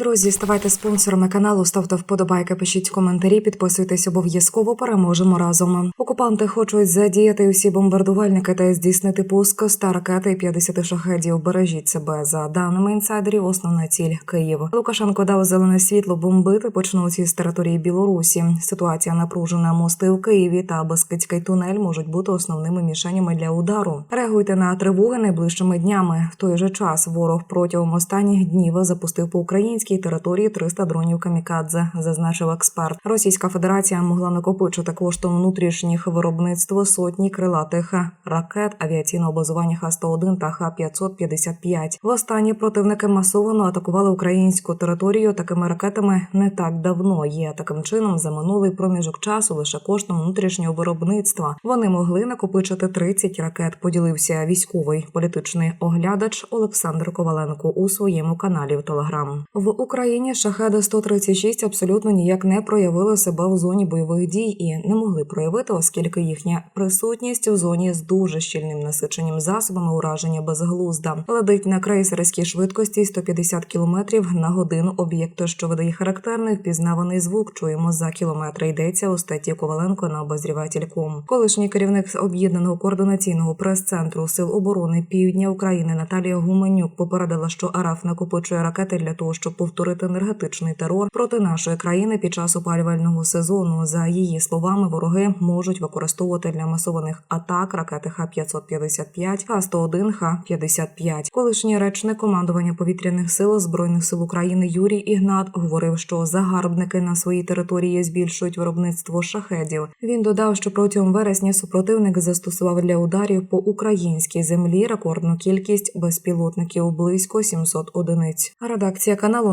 Друзі, ставайте спонсорами каналу, ставте вподобайки, пишіть коментарі, підписуйтесь обов'язково. Переможемо разом. Окупанти хочуть задіяти усі бомбардувальники та здійснити пуск 100 ракет і 50 шахедів. Бережіть себе за даними інсайдерів. Основна ціль Київ. Лукашенко дав зелене світло бомбити. Почнуть із території Білорусі. Ситуація напружена. Мости у Києві та Бескидський тунель можуть бути основними мішенями для удару. Реагуйте на тривоги найближчими днями. В той же час ворог протягом останніх днів запустив по українській території 300 дронів камікадзе, зазначив експерт. Російська Федерація могла накопичити коштом внутрішніх виробництв сотні крилатих ракет авіаційного базування Х-101 та Х-555. Востаннє противники масово атакували українську територію такими ракетами не так давно. Є таким чином за минулий проміжок часу лише коштом внутрішнього виробництва. Вони могли накопичити 30 ракет. Поділився військовий політичний оглядач Олександр Коваленко у своєму каналі в Телеграм. В Україні шахеди 136 абсолютно ніяк не проявили себе в зоні бойових дій і не могли проявити, оскільки їхня присутність у зоні з дуже щільним насиченням засобами ураження безглузда летить на крейсерській швидкості 150 км на годину. Об'єкти, що видає характерний впізнаваний звук, чуємо за кілометри. Йдеться у статті Коваленко на обозріватель.ком. Колишній керівник об'єднаного координаційного прес-центру сил оборони Півдня України Наталія Гуменюк попередила, що АРАФ накопичує ракети для того, щоб повторити енергетичний терор проти нашої країни під час опалювального сезону. За її словами, вороги можуть використовувати для масованих атак ракети Х-555, Х-101, Х-55. Колишній речник командування повітряних сил збройних сил України Юрій Ігнат говорив, що загарбники на своїй території збільшують виробництво шахедів. Він додав, що протягом вересня супротивник застосував для ударів по українській землі рекордну кількість безпілотників близько 700 одиниць. Редакція каналу